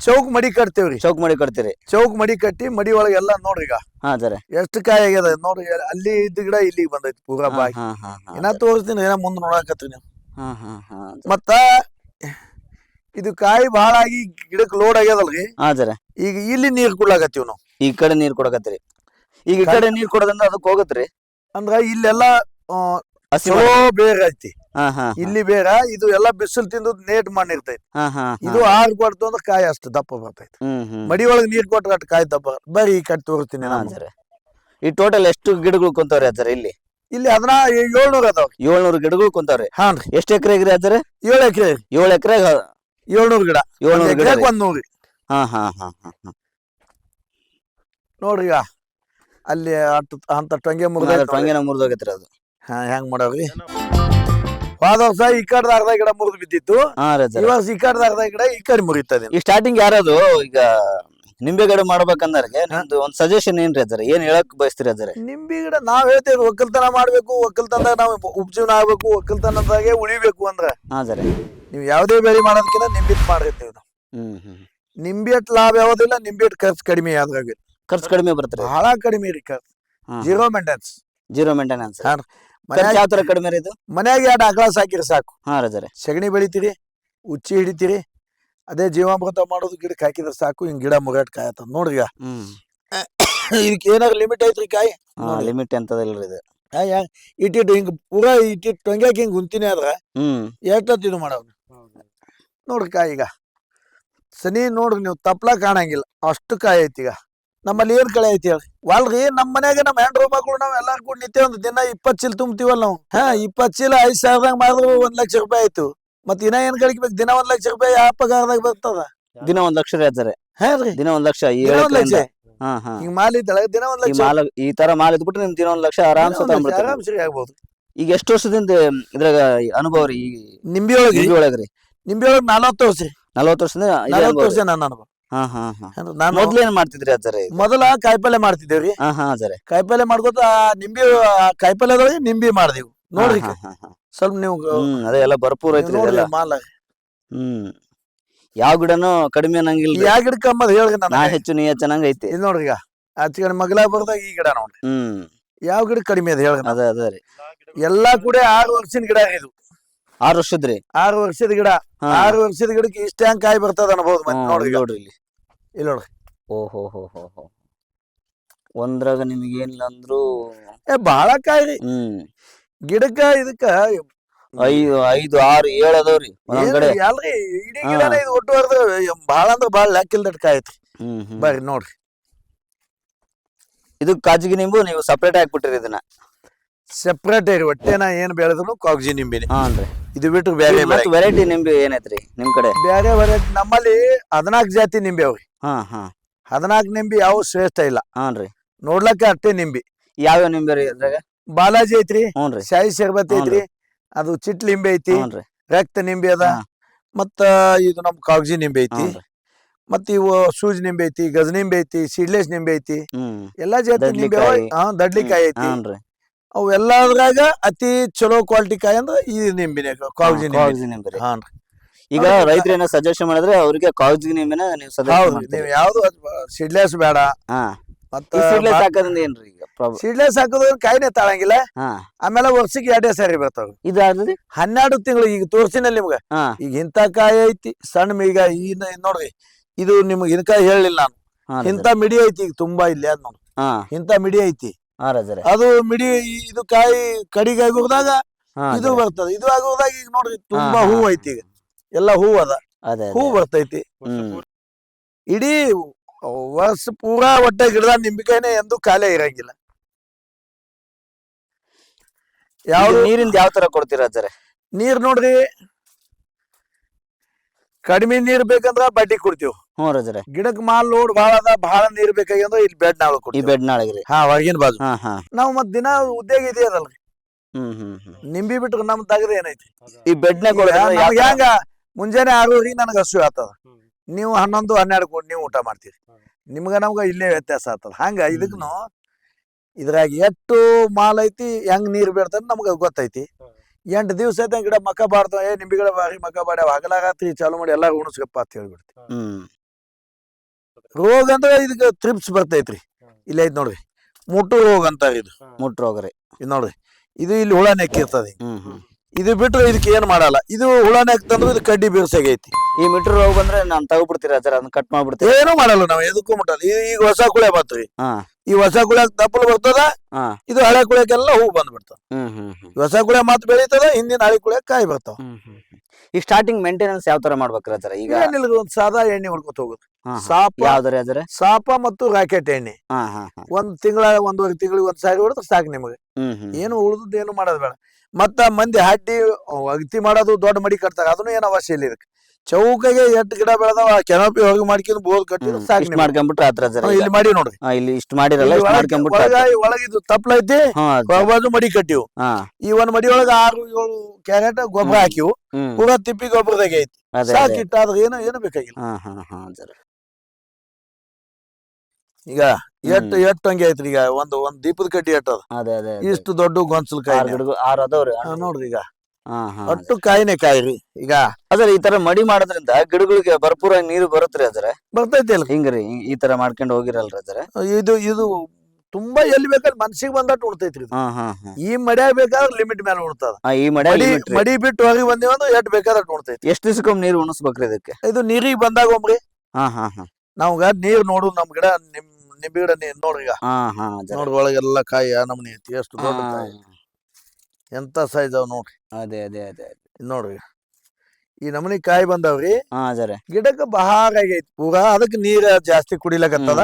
ಚೌಕ್ ಮಡಿ ಕಟ್ತೇವ್ರಿ. ಚೌಕ್ ಮಡಿ ಕಟ್ತೀರಿ. ಚೌಕ್ ಮಡಿ ಕಟ್ಟಿ ಮಡಿ ಒಳಗೆ ಎಲ್ಲ ನೋಡ್ರಿ ಈಗ. ಹಾ ಸರಿ. ಎಷ್ಟು ಕಾಯಿ ಆಗ್ಯದ ನೋಡ್ರಿ ಅಲ್ಲಿ ಇದ್ದ ಗಿಡ ಇಲ್ಲಿಗೆ ಬಂದೈತಿ ಪೂರಾ ಹಾ ಹಾ ಹಾ ಹಾ ಇನ್ನ ತೋರಿಸ್ತೀನಿ ಏನ ಮುಂದ್ ನೋಡಾಕತ್ರಿ ನೀವು. ಹಾ ಹಾ ಹಾ. ಮತ್ತ ಇದು ಕಾಯಿ ಬಹಳ ಆಗಿ ಗಿಡಕ್ ಲೋಡ್ ಆಗ್ಯದಲ್ರಿ? ಹಾ ಅಜ್ಜರ ಈಗ ಇಲ್ಲಿ ನೀರ್ ಕುಡ್ಲಾಕತ್ತೀವಿ ನಾವು. ಈ ಕಡೆ ನೀರ್ ಕೊಡಕತ್ತೀರಿ ಈಗ ಈ ಕಡೆ ನೀರ್ ಕೊಡೋದ್ರಿಂದ ಅದಕ್ಕೆ ಹೋಗತ್ರಿ? ಅಂದ್ರ ಇಲ್ಲೆಲ್ಲ ಆ, ಹಸಿ ಚಲೋ ಬೇರ್ ಐತಿ. ಹಾ ಹಾ ಇಲ್ಲಿ ಬೇಗ ಇದು ಎಲ್ಲಾ ಬಿಸಿಲು ತಿಂದು ನೇಟ್ ಮಾಡಿರ್ತೈತಿ. ಹಾ ಹಾ ಇದು ಆರು ಕೊಡ್ತು ಅಂದ್ರೆ ಕಾಯಿ ಅಷ್ಟು ದಪ್ಪ ಬರ್ತೈತಿ. ಹ್ಮ್ ಹ್ಮ್. ಮಡಿ ಒಳಗ್ ನೀರ್ ಕೊಟ್ರೆ ಕಾಯಿ ದಪ್ಪ ಬರ್ತೈತಿ. ಬರ್ರಿ ಈ ಕಡೆ ತೋರಿಸ್ತೀನಿ ಹಾ ನಾನು. ಅಜ್ಜರ ಈ ಟೋಟಲ್ ಎಷ್ಟು ಗಿಡಗಳು ಕುಂತವ್ರಿ ಅಜ್ಜರ ಇಲ್ಲಿ? ಇಲ್ಲಿ ಅದನ್ನ ಏಳ್ನೂರ ಅದಾವ ಏಳ್ನೂರು ಗಿಡಗಳು ಕುಂತಾವ್ರಿ? ಹಾನ್ರಿ. ಎಷ್ಟು ಎಕರೆ ಇದ್ರಿ ಅಜ್ಜರ ಏಳು ಎಕರೆ ಏಳು ಎಕರೆ ಏಳ್ನೂರು ಗಿಡ ಏಳ್ನೂರು ಗಿಡ. ಒಂದ್ ನೂರಿ ಹಾ ಹಾ ಹಾ ಹಾ ಹಾ. ನೋಡ್ರಿ ಈಗ ಅಲ್ಲಿ ಅಟ್ ಅಂತ ಟೊಂಗೆ ಮುರಿದ ಟೊಂಗೆನ ಮುರಿದೋಗೈತ್ರಿ ಅದು. ಹಾ ಹೆಂಗ್ ಮಾಡವ್ರಿ ಹೋದ ವರ್ಷ ಈ ಕಡೆ ಅರ್ಧ ಗಿಡ ಮುರಿದು ಬಿದ್ದಿತ್ತು. ಈ ವರ್ಷ ಈ ಕಡೆ ಅರ್ಧ ಗಿಡ ಈ ಕಡೆ ಮುರಿತದೆ ಈ ಸ್ಟಾರ್ಟಿಂಗ್ ಯಾರದು? ಈಗ ನಿಂಬೆ ಗಿಡ ಮಾಡ್ಬೇಕಂದ್ರೆ ನಿಮ್ದು ಒಂದ್ ಸಜೆಷನ್ ಏನ್ರಿ ಅದರ ಏನ್ ಹೇಳಕ್ ಬಯಸ್ತೀರಿ ಅದರ ನಿಂಬೆ ಗಿಡ ನಾವ್ ಹೇಳ್ತೇವೆ ಒಕ್ಕಲ್ತನ ಮಾಡ್ಬೇಕು ಒಕ್ಕಲ್ತನದಾಗ ನಾವ್ ಉಪಜೀವನ ಆಗ್ಬೇಕು ಒಕ್ಕಲ್ತನದಾಗೆ ಉಳಿಬೇಕು ಅಂದ್ರ ಹಾ ಅಜ್ಜರ ನೀವು ಯಾವ್ದೇ ಬೆಳೆ ಮಾಡೋದಕ್ಕಿಂತ ನಿಂಬಿತ್ ಮಾಡಿರ್ತೀವಿ ನಾವು. ಹ್ಮ್ ಹ್ಮ್ ಲಾಭ ಯಾವ್ದಿಲ್ಲ ನಿಂಬೆ ಅಟ್ ಖರ್ಚು ಕಡಿಮೆ ಆದ್ರಾಗ. ಖರ್ಚು ಕಡಿಮೆ ಬರ್ತಾರೆ ಬಹಳ ಕಡಿಮೆ ರೀ ಖರ್ಚು. Zero maintenance zero maintenance. ಖರ್ಚು ಮನ್ಯಾಗ ಯಾವ ತರ ಕಡಿಮೆ ರೀ ಇದು? ಮನ್ಯಾಗ ಎರಡು ಆಕಳ ಸಾಕಿರಿ ಸಾಕು. ಹಾ ರಜರೆ ಸಗಣಿ ಬೆಳಿತೀರಿ ಉಚ್ಚಿ ಹಿಡಿತೀರಿ ಅದೇ ಜೀವಾಮೃತ ಮಾಡೋದು ಗಿಡಕ್ಕೆ ಹಾಕಿದ್ರೆ ಸಾಕು ಹಿಂಗ್ ಗಿಡ ಮುಗಾಟ್ ಕಾಯತ್ತ ನೋಡ್ರಿ ಈಗ. ಇದಕ್ಕೆ ಏನಾದ್ರು ಲಿಮಿಟ್ ಐತ್ರಿ ಕಾಯಿ. ಲಿಮಿಟ್ ಎಂತದಿಲ್ರಿ ಇದು. ಇಟ್ಟಿಟ್ಟು ಹಿಂಗ್ ಪೂರಾ ಇಟ್ಟಿಟ್ಟು ಟೊಂಗ್ಯಾಕ ಹಿಂಗ್ ಗುಂತಿನಿ ಆದ್ರ ಎಷ್ಟೊತ್ತು ಇದು ಮಾಡವ್ ನೋಡ್ರಿ ಕಾಯಿ ಈಗ. ಸನಿ ನೋಡ್ರಿ ನೀವು ತಪ್ಲ ಕಾಣಂಗಿಲ್ಲ. ಅಷ್ಟು ಕಾಯಿ ಐತಿ ಈಗ. ನಮ್ಮಲ್ಲಿ ಏನ್ ಕಳೆ ಐತಿ ಹೇಳಿ ವಾಲ್ರಿ ನಮ್ಮ ಮನ್ಯಾಗ ನಮ್ಮ ಹೆಂಡ್ರು ಮಕ್ಳು ನಾವ್ ಎಲ್ಲಾರು ಕೂಡ ನಿತ್ಯ ಒಂದು ದಿನ ಇಪ್ಪತ್ ಚೀಲ ತುಂಬ್ತೀವಲ್ಲ ನಾವು. ಹಾ ಇಪ್ಪತ್ ಚೀಲ ಐದ್ ಸಾವಿರದಾಗ ಮಾಡಿದ್ರು ಒಂದ್ ಲಕ್ಷ ರೂಪಾಯಿ ಆಯ್ತು. ಮತ್ ಇನ್ನ ಏನ್ ಗಳಿಸ್ಬೇಕು ದಿನ ಒಂದ್ ಲಕ್ಷ ರೂಪಾಯಿ ಯಾವ ಪಗಾರದಾಗ ಬರ್ತದ? ದಿನ ಒಂದ್ ಲಕ್ಷ ರೀ. ಅಜ್ಜರೆ ದಿನ ಒಂದ್ ಲಕ್ಷ ಈ ದಿನ ಒಂದ್ ಲಕ್ಷ? ಎಕರೆಯಿಂದ. ಹಾ ಹಾ. ಹಿಂಗ್ ಮಾಲ್ ಇದ್ದಳ ದಿನ ಒಂದ್ ಈ ಲಕ್ಷ? ಮಾಲ ಈ ತರ ಮಾಲ್ ಇದ್ಬಿಟ್ರೆ ನಿಮ್ ದಿನ ಒಂದ್ ಲಕ್ಷ ದಿನ ಆರಾಮ್ ಸರಿ ಆಗ್ಬೋದು. ಈಗ ಎಷ್ಟು ವರ್ಷದಿಂದ ಇದ್ರಾಗ ಅನುಭವ ರೀ ಈ ನಿಂಬಿ ಒಳಗೆ ಒಳಗ್ರಿ ನಿಂಬಿ ಒಳಗೆ ನಲವತ್ತು ವರ್ಷ ನಲ್ವತ್ತು ವರ್ಷದಿಂದ ಇದೇ ನಲವತ್ತು ಅನುಭವ ವರ್ಷ ರೀ. ನನ್ನ ಅನುಭವ. ಹಾ ಹಾ ಹಾ. ಅಂದ್ರೆ ನಾನು ಮೊದ್ಲು ಏನ್ ಮಾಡ್ತಿದ್ರಿ ಅದರ ಇದು? ಮೊದಲ ಕಾಯಿಪಲ್ಲೆ ಮಾಡ್ತಿದ್ದೇವ್ರಿ ಹಾ ಹಾ ಅಜ್ಜರೆ ಕಾಯಿಪಲ್ಲೆ ಮಾಡ್ಕೊತ ಆ ನಿಂಬಿ ಆ ಕಾಯಿಪಲ್ಲೆದೊಳಗೆ ನಿಂಬಿ ಮಾಡ್ದೇವು. ನೋಡ್ರಿ ಹಾ, ಹಾ, ಹಾ. ಸ್ವಲ್ಪ ನೀವು ಹ್ಮ್ ಅದೇ ಎಲ್ಲ ಭರ್ಪೂರ್ ಐತ್ರಿ ನೋಡ್ರಿ ಇದೆಲ್ಲ. ಮಾಲ ಹ್ಮ್ ಯಾವ ಗಿಡನೂ ಕಡಿಮೆ ಅನ್ನಂಗಿಲ್ಲ ಯಾವ ಗಿಡಕ್ಕೆ ಅಂಬದ್ ಹೇಳ್ರಿ ನಾ ನಾನು ಹೆಚ್ಚು ನೀ ಚೆನ್ನಾಗ್ ಐತಿ. ಇದು ನೋಡ್ರಿ ಈಗ ಆಚೆ ಮಗಲ ಬರ್ದಾಗ ಈ ಗಿಡ ನೋಡ್ರಿ. ಹ್ಮ್. ಯಾವ ಗಿಡ ಕಡಿಮೆ ಅದ ಹೇಳ ಅದ ಅದ ರೀ. ಎಲ್ಲಾ ಕೂಡ ಆರು ವರ್ಷದ ಗಿಡ ಇದು. ಆರು ವರ್ಷದ್ರಿ ಆರು ವರ್ಷದ ಗಿಡ. ಹಾ. ಆರು ವರ್ಷದ ಗಿಡಕ್ಕೆ ಇಷ್ಟ ಹೆಂಗ್ ಕಾಯಿ ಬರ್ತದ ಅನ್ಬೋದು ಮತ್ತೆ ಹ್ಮ್, ನೋಡ್ರಿ ಈಗ. ನೋಡ್ರಿ ಇಲ್ಲಿ. ಇಲ್ಲಿ ನೋಡ್ರಿ. ಓಹೋ ಹೋ ಹೋ ಹೋ. ಒಂದ್ರಾಗ ನಿಮ್ಗೆ ಏನಿಲ್ಲ ಅಂದ್ರು ಏ ಬಹಳ ಕಾಯಿ ರೀ. ಹ್ಮ್. ಗಿಡಕ್ಕ ಇದಕ್ಕ ಐದು ಐದು ಆರು ಏಳು ಅದಾವ್ರಿ ಒಂದೊಂದ್ ಅಲ್ರಿ ಇಡೀ. ಗಿಡನೇ ಇದು ಒಟ್ಟು ಹೊರ್ದು ಬಹಳ ಅಂದ್ರ ಬಾಳ ಲೆಕ್ಕಿಲ್ದಟ್ ಐತ್ರಿ. ಹ್ಮ್ ಹ್ಮ್. ಬರ್ರಿ ನೋಡ್ರಿ. ಇದು ಕಾಜಿಗೆ ನಿಂಬು ನೀವು ಸಪ್ರೇಟ್ ಹಾಕ್ಬಿಟ್ಟಿರಿ ಇದನ್ನ. ಸೆಪ್ರೇಟ್ ಇರಿ ಹೊಟ್ಟೆನ ಏನ್ ಬೆಳೆದ್ರು ಕಾಗಜಿ ನಿಂಬಿನಿ. ಹಾನ್ರಿ ಇದು ಬಿಟ್ಟು ಬೇರೆ ಮತ್ತೆ ವೆರೈಟಿ ನಿಂಬೆ ಏನೈತ್ರಿ ನಿಮ್ ಕಡೆ? ಬೇರೆ ವೆರೈಟಿ ನಮ್ಮಲ್ಲಿ ಹದಿನಾಲ್ಕು ಜಾತಿ ನಿಂಬೆ ಅವ್ರಿ. ಹಾ ಹಾ. ಹದಿನಾಲ್ಕು ನಿಂಬಿ ಯಾವ ಶ್ರೇಷ್ಠ ಇಲ್ಲ. ಹಾನ್ರಿ ನೋಡ್ಲಕ್ಕ ಅಷ್ಟೇ ನಿಂಬಿ. ಯಾವ್ಯಾವ ನಿಂಬೆ ರೀ ಅದ್ರಾಗ? ಬಾಲಾಜಿ ಐತ್ರಿ ಹ್ಞೂನ್ರಿ ಶಾಯಿ ಶರ್ಬತ್ ಐತ್ರಿ ಅದು ಚಿಟ್ ಲಿಂಬೆ ಐತಿ ಹ್ಞೂನ್ರಿ ರಕ್ತ ನಿಂಬೆ ಅದ ಹಾ. ಮತ್ತ ಇದು ನಮ್ ಕಾಗಜಿ ನಿಂಬೆ ಐತಿ ಹ್ಞೂನ್ರಿ ಮತ್ತ ಇವು ಸೂಜ್ ನಿಂಬೆ ಐತಿ ಗಜ ನಿಂಬೆ ಐತಿ ಸೀಡ್ಲೆಸ್ ನಿಂಬೆ ಐತಿ ಹ್ಮ್ ಎಲ್ಲಾ ಜಾತಿ ನಿಂಬೆ ಅವ. ದಡ್ಲಿಕಾಯಿ. ಹಾ ದಡ್ಲಿಕಾಯಿ ಐತಿ. ಹಾನ್ರಿ ಅವು ಎಲ್ಲದ್ರಾಗ ಅತಿ ಚಲೋ ಕ್ವಾಲಿಟಿ ಕಾಯಿ ಅಂದ್ರೆ ಈ ನಿಂಬಿನ ಕಾಗ್ಜಿ ನಿಂಬೆ. ಕಾಗಜಿ ಹಾನ್ರಿ ಈಗ ರೈತರನ್ನ ರೈತರು ಏನೋ ಸಜೆಷನ್ ಮಾಡಿದ್ರೆ ಅವ್ರಿಗೆ ಕಾಗಜಿ ನಿಂಬೆನ ನೀವು ನೀವು ಯಾವ್ದು ಸಿಡ್ಲೆಸ್ ಬೇಡ. ಹಾ. ಮತ್ತ ಸೀಡ್ಲೆಸ್ ಹಾಕೋದ್ರಿಂದ ಏನ್ರಿ ಈಗ ಪ್ರಾಬ್ಲಮ್ ಸಿಡ್ಲೆಸ್ ಹಾಕೋದ್ರ ಕಾಯಿನೇ ತಾಳಂಗಿಲ್ಲ. ಹಾ. ಆಮೇಲೆ ವರ್ಷಕ್ಕೆ ಎರಡೇ ಸಾರಿ ಬರ್ತಾವ. ಇದಾದ್ರಿ? ಹನ್ನೆರಡು ತಿಂಗಳು ಈಗ ತೋರ್ಸಿನಲ್ಲಿ ನಿಮ್ಗ. ಹಾ. ಈಗ ಇಂತ ಕಾಯಿ ಐತಿ ಸಣ್ಣ ಈಗ ಈ ನೋಡ್ರಿ ಇದು ನಿಮ್ಗೆ ಇದಕಾಯಿ ಹೇಳಿಲ್ಲ ನಾನು. ಇಂತ ಮಿಡಿ ಐತಿ ಈಗ ತುಂಬಾ ಇಲ್ಲಿ ಅದ್ ನೋಡಿ. ಹಾ. ಇಂಥ ಮಿಡಿ ಐತಿ. ಹಾ ರಜರೆ. ಅದು ಮಿಡಿ ಇದು ಕಾಯಿ ಕಡಿಗಾಗಿ ಹೋದಾಗ ಹಾ ಇದು ಬರ್ತದ. ಇದು ಆಗೋದಾಗ ಈಗ ನೋಡ್ರಿ ತುಂಬಾ ಹಾ, ಹೂ ಹಾ. ಐತಿ ಈಗ. ಎಲ್ಲ ಹೂ ಅದ. ಅದೇ ಹೂ ಬರ್ತೈತಿ. ಹ್ಮ್. ಇಡೀ ವರ್ಷ ಪೂರಾ ಹೊಟ್ಟೆ ಗಿಡದ ನಿಂಬಿಕಾಯಿನೇ ಎಂದು ಖಾಲಿ ಇರಂಗಿಲ್ಲ. ಯಾವ ನೀರಿಂದ ಯಾವ ತರ ಕೊಡ್ತೀರಾ ಸರ್ ನೀರ್ ನೋಡ್ರಿ ಕಡಿಮೆ ನೀರ್ ಬೇಕಂದ್ರ ಬಡ್ಡಿ ಕೊಡ್ತೀವಿ. ಹ್ಞೂ ರಜರೆ ಗಿಡಕ್ ಮಾಲ್ ಲೋಡ್ ಬಹಳ ಅದ ಬಹಳ ನೀರ್ ಬೇಕಾಗ್ಯಂದ್ರ ಇಲ್ಲಿ ಬೆಡ್ ನಾಳ ಈ ಕೊಡ್ತೀವಿ. ಬೆಡ್ ನಾಳೆಗ್ರಿ. ಹಾ ಹೊರಗಿನ ಬಾಜು. ಹಾ ಹಾ. ನಾವ್ ಮತ್ ದಿನ ಉದ್ಯೋಗ ಇದೆಯದಲ್ರಿ ಹ್ಮ್ ಹ್ಮ್ ಹ್ಮ್. ನಿಂಬಿ ಬಿಟ್ರೆ ನಮ್ ತಗದ ಏನೈತಿ? ಈ ಬೆಡ್ನೆ ಈಗ ನಮ್ಗ್ ಹೆಂಗ? ಮುಂಜಾನೆ ಆರೂವರೆಗೆ ನನಗ ಹಸು ಆತದ. ನೀವು ಹನ್ನೊಂದು ಹನ್ನೆರಡು ಕೋಟಿ ನೀವು ಊಟ ಮಾಡ್ತೀರಿ. ನಿಮ್ಗ ನಮ್ಗ ಇಲ್ಲೇ ವ್ಯತ್ಯಾಸ ಆಗ್ತದೆ. ಹಂಗ ಇದಕ್ನು ಇದ್ರಾಗ ಎಷ್ಟು ಮಾಲ್ ಐತಿ ಹೆಂಗ್ ನೀರ್ ಬೀಳ್ತದ ನಮ್ಗ ಗೊತ್ತೈತಿ. ಎಂಟು ದಿವ್ಸ ಐತೆ ಗಿಡ ಮಕ್ಕ ಬಾರ್ದು ಏ ನಿಂಬಿ ಗಿಡ ಬಾರಿ ಮಕ್ಕ ಬಾಡ್ಯಾವ ಹಗಲಾಗತ್ತಿ ಚಾಲು ಮಾಡಿ ಎಲ್ಲ ಉಣಸ್ಕಪ್ಪ ಅಂತ ಹೇಳ್ಬಿಡ್ತಿ ಹ್ಮ್. ರೋಗ ಅಂದ್ರೆ ಇದಕ್ಕೆ ತ್ರಿಪ್ಸ್ ಬರ್ತೈತ್ರಿ. ಇಲ್ಲ ಐತಿ ನೋಡ್ರಿ. ಮುಟ್ಟು ರೋಗ ಅಂತಾರ ಇದು. ಮುಟ್ರೋಗ್ರಿ ಇದು ನೋಡ್ರಿ. ಇದು ಇಲ್ಲಿ ಹುಳ ನೆಕ್ಕಿರ್ತದೆ. ಹ್ಮ್ ಹ್ಮ್. ಇದು ಬಿಟ್ರೆ ಇದಕ್ಕೆ ಏನ್ ಮಾಡಲ್ಲ. ಇದು ಹುಳಾನೆ ಹಾಕ್ತಂದ್ರೆ ಇದು ಕಡ್ಡಿ ಬೀರ್ಸಾಗೈತಿ. ಈ ಮೀಟರ್ ರೋಗ ಬಂದ್ರೆ ನಾನ್ ತಗೊಬಿಡ್ತೀರಾ ಸರ್? ಅದನ್ನ ಕಟ್ ಮಾಡ್ಬಿಡ್ತೀವಿ ಏನು ಮಾಡಲ್ಲ ನಾವು ಎದಕ್ಕೂ ಮುಟ್ಟಲ್ಲ. ಈಗ ಈಗ ಹೊಸ ಕುಳೆ ಬರ್ತೀವಿ ಹಾ. ಈ ಹೊಸ ಕುಳ್ಯಾಗ ದಪ್ಪಲು ಬರ್ತದ ಹಾ. ಇದು ಹಳೆ ಕುಳ್ಯಾಕೆಲ್ಲ ಹೂ ಬಂದ್ಬಿಡ್ತಾವ. ಹ್ಮ್ ಹ್ಮ್ ಹ್ಮ್. ಈ ಹೊಸ ಕುಳೆ ಮಾತು ಬೆಳೀತದ ಹಿಂದಿನ ಹಳೆ ಕುಳ್ಯಾಗ ಕಾಯಿ ಬರ್ತಾವ. ಹ್ಮ್ ಹ್ಮ್. ಈ ಸ್ಟಾರ್ಟಿಂಗ್ ಮೇಂಟೆನೆನ್ಸ್ ಯಾವ ತರ ಮಾಡ್ಬೇಕ್ರಿ ಈಗ? ಏನಿಲ್ಲ ಒಂದ್ ಸಾದಾ ಎಣ್ಣೆ ಹೊಡ್ಕೊತ ಹೋಗುದು. ಸಾಪ ಯಾವ್ದಾರ ಅಜ್ಜರ ಸಾಪ ಮತ್ತು ರಾಕೆಟ್ ಎಣ್ಣೆ. ಒಂದ್ ತಿಂಗಳ ಒಂದೂವರೆ ತಿಂಗಳಿಗೆ ಒಂದ್ ಸಾರಿ ಹೊಡೆದ್ರೆ ಸಾಕು ನಿಮಗೆ. ಏನು ಉಳಿದ್ ಏನು ಮಾಡೋದು ಬೇಡ. ಮತ್ತ ಮಂದಿ ಹಡ್ಡಿ ಅಗತಿ ಮಾಡೋದು ದೊಡ್ಡ ಮಡಿ ಕಟ್ತಾರ. ಅದನ್ನು ಏನು ಅವಶ್ಯ ಇಲ್ಲ ಇದಕ್ಕೆ. ಚೌಕಗೆ ಎಟ್ಟು ಗಿಡ ಬೆಳೆದವ ಕೆನಪಿ ಹೋಗಿ ಮಾಡ್ಕೊಂಡು ಬೋದ್ ಕಟ್ಟಿ. ಸಾಕು ಮಾಡ್ಕೊಂಡ್ಬಿಟ್ರೆ ಆತ್ರ ಇಲ್ಲಿ ಮಾಡಿ ನೋಡ್ರಿ. ಇಲ್ಲಿ ಇಷ್ಟು ಮಾಡಿರಲ್ಲ ಇಷ್ಟ್ ಮಾಡ್ಕೊಂಡ್ಬಿಟ್ರೆ. ಒಳಗಿದು ಹಾ ಬಾಜು ಮಡಿ ಕಟ್ಟಿವು. ಈ ಒಂದ್ ಮಡಿ ಒಳಗ ಆರು ಏಳು ಕ್ಯಾರೆಟ್ ಗೊಬ್ಬರ. ಹಾಕಿವು. ಪೂರಾ ತಿಪ್ಪಿ ಗೊಬ್ಬರದಾಗ ಐತಿ. ಸಾಕಿಟ್ಟ ಆದ್ರೆ ಏನು ಏನು ಬೇಕಾಗಿಲ್ಲ. ಈಗ ಎಟ್ಟು ಎಟ್ಟು ಹಂಗೆ ಐತ್ರಿ ಈಗ ಒಂದು ಒಂದ್ ದೀಪದ ಕಟ್ಟಿ ಎಟ್ಟದ. ಇಷ್ಟು ದೊಡ್ಡ ಗೊಂಚಲ್ ಆರ್ ಕಾಯಿ ಗಿಡಗಳು ಆರ್ ಅದಾವ್ರಿ ನೋಡ್ರಿ ಈಗ. ಹಾ ಕಾಯಿನೇ ಅಟ್ಟು ಕಾಯಿನೇ ಕಾಯಿರಿ. ಈಗ ಅದ್ರ ಈ ತರ ಮಡಿ ಮಾಡೋದ್ರಿಂದ ಗಿಡಗಳಿಗೆ ಭರ್ಪೂರ ನೀರು ಬರುತ್ತೆ ಅದ್ರ ಬರ್ತೈತಿ ಅಲ್ರಿ ಹಿಂಗ್ರಿ ಈ- ತರ ಮಾಡ್ಕೊಂಡು ಹೋಗಿರಲ್ರಿ ಅದ್ರ ಇದು ಇದು ತುಂಬಾ ಎಲ್ಲಿ ಬೇಕಾದ್ರೆ ಮನ್ಸಿಗೆ ಬಂದಟ್ಟು ಉಡ್ತೈತ್ರಿ ಈ ಮಡ್ಯಾಗ ಬೇಕಾದ್ರೆ ಲಿಮಿಟ್ ಮೇಲೆ ಉಣ್ತದ. ಆ, ಈ ಮಡಿ ಮಡಿ ಮಡಿ ಬಿಟ್ಟು ಹೋಗಿ ಬಂದಿವಂದ್ರೆ ಎಟ್ ಬೇಕಾದ್ರೆ ಉಣ್ತೈತಿ ಎಷ್ಟು ದಿವಸಕ್ಕೊಮ್ಮೆ ನೀರು ಉಣಿಸ್ಬೇಕ್ರಿ ಇದಕ್ಕೆ? ಇದು ನೀರಿಗೆ ಬಂದಾಗ ಒಮ್ರಿ ಹಾ ಹಾ ಹಾ. ನಾವ್ಗ ನೀರ್ ನೋಡು ನಮ್ ಗಿಡ ನಿಮ್ ನಿಮ್ ಗಿಡ ನೀರ್ ನೋಡ್ರಿ ಈಗ. ನೋಡ್ರಿ ಒಳಗೆಲ್ಲ ಕಾಯಿ ನಮ್ ನಮ್ನಿ ಐತಿ ಎಷ್ಟು ದೊಡ್ಡ ಕಾಯಿ. ಎಂತ ಸೈಜ್ ಅವ್ ನೋಡ್ರಿ. ಅದೇ ಅದೇ ಅದೇ ಇದ್ ನೋಡ್ರಿ. ಈ ನಮನಿ ಕಾಯಿ ಬಂದಾವ್ರಿ. ಹಾ ಗಿಡಕ್ಕ ಬಹಾರ ಆಗೈತಿ ಪೂರಾ ಅದಕ್ಕೆ ನೀರ ಜಾಸ್ತಿ ಕುಡಿಲಕತ್ತದ.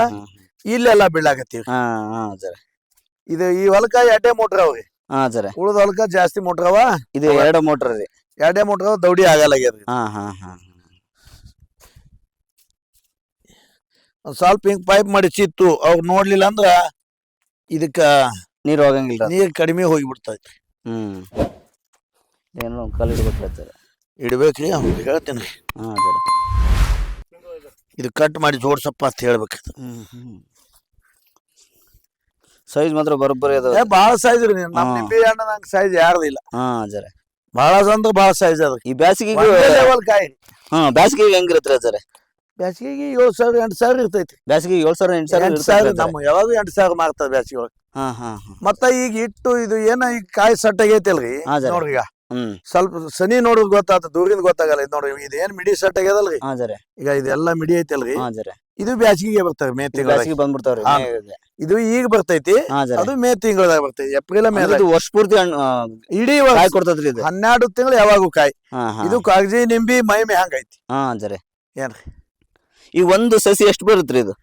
ಇಲ್ಲೆಲ್ಲ ಬೀಳಾಕತ್ತೀವಿ ಹಾ ಇದು ಈ ಹೊಲಕ ಎರಡೇ ಮೋಟ್ರ್ ಅವ್ರಿ. ಹಾ ಉಳ್ದ ಹೊಲಕ ಜಾಸ್ತಿ ಮೋಟ್ರ್ ಅವ. ಇದು ಎರಡು ಮೋಟ್ರ್ ರೀ. ಎರಡೇ ಮೋಟ್ರ್ ಅವ ದೌಡಿ ಆಗಲ್ಲ ಹಾ ಹಾ ಹಾ ಒಂದ್ ಸ್ವಲ್ಪ ಹಿಂಗ್ ಪೈಪ್ ಮಾಡಿ ಚಿತ್ತು ಅವ್ರು ನೋಡ್ಲಿಲ್ಲ ಅಂದ್ರ ಇದಕ್ಕ ನೀರ್ ಹೋಗಂಗಿಲ್ಲ ನೀರ್ ಕಡಿಮೆ ಹೋಗಿಬಿಡ್ತೈತಿ ಹ್ಮ್. ಏನೋ ಒಂದ್ ಕಲ್ಲು ಇಡ್ಬೇಕ್ರಿ ಅಜ್ಜರ ಇಡ್ಬೇಕ್ರಿ ಅವ್ನಿಗೆ ಹೇಳ್ತೀನಿ. ಹಾ ಸರ್. ಇದು ಕಟ್ ಮಾಡಿ ಜೋಡ್ಸಪ್ಪ ಅಂತ ಹೇಳ್ಬೇಕು. ಹ್ಮ್ ಹ್ಮ್. ಸೈಜ್ ಮಾತ್ರ ಬರೋಬ್ಬರಿ ಅದ. ಭಾಳ ಸೈಜ್ ರೀ ನಮ್ಮ ಹಾ. ನಿಂಬೆ ಹಣ್ಣು ನಂಗೆ ಸೈಜ್ ಯಾರ್ದಿಲ್ಲ ಹಾ ಜರ ಭಾಳ ಅಂದ್ರೆ ಭಾಳ ಸೈಜ್ ಅದ. ಈ ಬ್ಯಾಸಿಗೆಗೆ ಲೆವೆಲ್ ಕಾಯಿ. ಹಾ ಬ್ಯಾಸಿಗೆಗೆ ಹೆಂಗಿರುತ್ತೆ ಅಜರೆ ಬ್ಯಾಸಿಗೆಗೆ ಏಳು ಸಾವಿರ ಎಂಟು ಸಾವಿರ ಇರ್ತೈತಿ. ಬ್ಯಾಸಿಗೆ ಏಳು ಸಾವಿರ ಎಂಟು ಸಾವಿರ ಎಂಟು ಸಾವಿರ. ನಮ್ಮ ಯಾವಾಗ ಎಂಟು ಸಾವಿರ ಮಾರ್ತದ ಬ್ಯಾಸಿಗೆ ಒಳಗೆ ಹಾ ಹಾ ಹಾ. ಮತ್ತ ಈಗ ಇಟ್ಟು ಇದು ಏನ ಈಗ ಕಾಯಿ ಸಟ್ ಆಗೈತಲ್ರಿ ಹಾ, ಜರ. ನೋಡ್ರಿ ಈಗ. ಹ್ಮ್. ಸ್ವಲ್ಪ ಸನಿ ನೋಡಿದ್ ಗೊತ್ತಾತ ದೂರಿಂದ ಗೊತ್ತಾಗಲ್ಲ. ಇದು ನೋಡ್ರಿ ಇದು ಏನ್ ಮಿಡಿ ಸಟ್ ಆಗ್ಯದಲ್ರಿ ಹಾ ಈಗ ಇದೆಲ್ಲ ಮಿಡಿ ಐತಲ್ರಿ? ಹಾ ಅಜರೆ ಇದು ಬ್ಯಾಸಿಗೆಗೆ ಬರ್ತವೆ ಮೇ ತಿಂಗಳ ಬ್ಯಾಸಿಗೆ ಬಂದ್ಬಿಡ್ತಾವ್ರಿ ಹಾ. ಇದು ಈಗ ಬರ್ತೈತಿ ಹಾ ಅದು ಮೇ ತಿಂಗಳದಾಗ ಬರ್ತೈತಿ ಏಪ್ರಿಲ್ ಮೇ ಇದು ವರ್ಷ ಪೂರ್ತಿ ಹಣ್ಣು ಆ, ಇಡೀ ಕಾಯಿ ವರ್ಷ ಕೊಡ್ತದ್ರಿ ಇದು. ಹನ್ನೆರಡು ತಿಂಗಳು ಯಾವಾಗೂ ಕಾಯಿ. ಹಾ ಹಾ. ಇದು ಕಾಗಜಿ ನಿಂಬಿ ಮೈಮೆ ಹಂಗೈತಿ. ಹಾ ಅಜರೆ ಏನ್ರಿ? ಈ ಒಂದು ಸಸಿ ಎಷ್ಟು ಬರುತ್ತೆ ಇದು?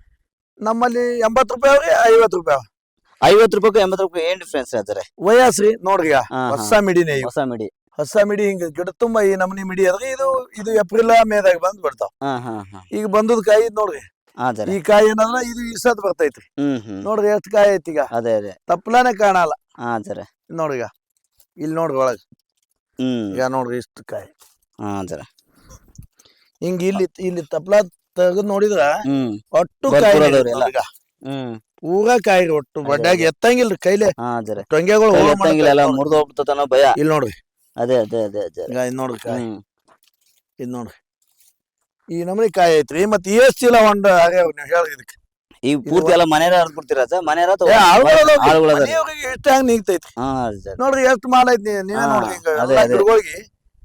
ನಮ್ಮಲ್ಲಿ ಎಂಬತ್ತು ರೂಪಾಯಿ ಅವ್ರಿ ಐವತ್ತು ರೂಪಾಯಿ. ಐವತ್ತು ರೂಪಾಯಿ ಎಂಬತ್ತು ರೂಪಾಯಿ ಏನ್ ಡಿಫ್ರೆನ್ಸ್ ಹೇಳ್ತಾರೆ? ವಯಸ್ಸ್ರಿ ನೋಡ್ರಿ ಈಗ. ಹಾ, ಹೊಸ ಮಿಡಿ ಮಿಡಿನೇ ಇವು ಹೊಸ ಮಿಡಿ. ಹೊಸ ಮಿಡಿ ಹಿಂಗ ಗಿಡ ತುಂಬಾ ಈ ನಮನಿ ಮಿಡಿ ಅದ್ರಿ ಇದು ಇದು ಏಪ್ರಿಲ್ ಮೇದಾಗ ಬಂದ್ ಬಿಡ್ತಾವ. ಹಾ ಹಾ ಹಾ. ಈಗ ಬಂದದ್ ಕಾಯಿ ಇದ್ ನೋಡ್ರಿ. ಈ ಕಾಯಿ ಏನಂದ್ರ ಇದು ಈ ಸತ್ ಬರ್ತೈತ್ರಿ. ಹ್ಮ್ ಹ್ಮ್. ನೋಡ್ರಿ ಎಷ್ಟ್ ಕಾಯಿ ಐತಿ ಈಗ. ಅದೇ ಅದೇ. ತಪ್ಪಲಾನೆ ಕಾಣಲ್ಲ. ಜರ ನೋಡ್ರಿ ಈಗ. ಇಲ್ಲಿ ನೋಡ್ರಿ ಒಳಗ್. ಹ್ಮ್. ಈಗ ನೋಡ್ರಿ ಇಷ್ಟು ಕಾಯಿ. ಹಾ ಜರ ಹಿಂಗ ಇಲ್ಲಿ ಇಲ್ಲಿ ತಪ್ಪಲ ತೆಗೆದ್ ನೋಡಿದ್ರ ಹ್ಮ್. ಒಟ್ಟು ಕಾಯಿ ಅದಾವ್ರಿ ಎಲ್ಲ. ಈಗ ಹ್ಮ್. ಪೂರಾ ಕಾಯಿ ಒಟ್ಟು ಬಡ್ಡ್ಯಾಗ ಎತ್ತಂಗಿಲ್ರಿ ಕೈಲೆ. ಹಾ ಜರ ಟೊಂಗೆಗಳು ಕೈಲಿ ಹೋಗ್ ಎತ್ತಂಗಿಲ್ಲ ಎಲ್ಲ ಮಾಡ್ತಾವ್ ಮುರಿದು ಹೋಗ್ಬಿಡ್ತತನೋ ಭಯ. ಇಲ್ಲಿ ನೋಡ್ರಿ. ಅದೇ ಅದೇ ಅದೇ ಅದೇ ಈಗ ಇದ್ ನೋಡ್ರಿ ಕಾಯಿ. ಹ್ಮ್. ಇದ್ ನೋಡ್ರಿ. ಈ ನಮನಿ ಕಾಯಿ ಐತ್ರಿ. ಮತ್ ಎಷ್ಟ್ ಚೀಲ ಒಂದ್ ಆಗ್ಯಾವ ನೀವ್ ಹೇಳ್ರಿ ಇದಕ್ಕೆ ಈ ಪೂರ್ತಿ ಎಲ್ಲ ಮನೆಯಾರ ಹರ್ಬಿಡ್ತೀರಾ ಸರ್? ಮನೆಯಾರ ಏ, ಆಳ್ಗೊಳ್ ಅದಾವ್ರಿ. ಮನೆಯವ್ರಿಗೆ ಇಷ್ಟ ಹೆಂಗ್ ಹಾ ಸರ್ ನೋಡ್ರಿ ಎಷ್ಟ್ ಮಾಲ್ ಐತಿ ನೀ- ನೀವೇ ಹಾ, ನೋಡ್ರಿ ಈಗ ಅದೇ, ಎಲ್ಲಾ ಅದೇ. ಗಿಡಗಳಿಗೆ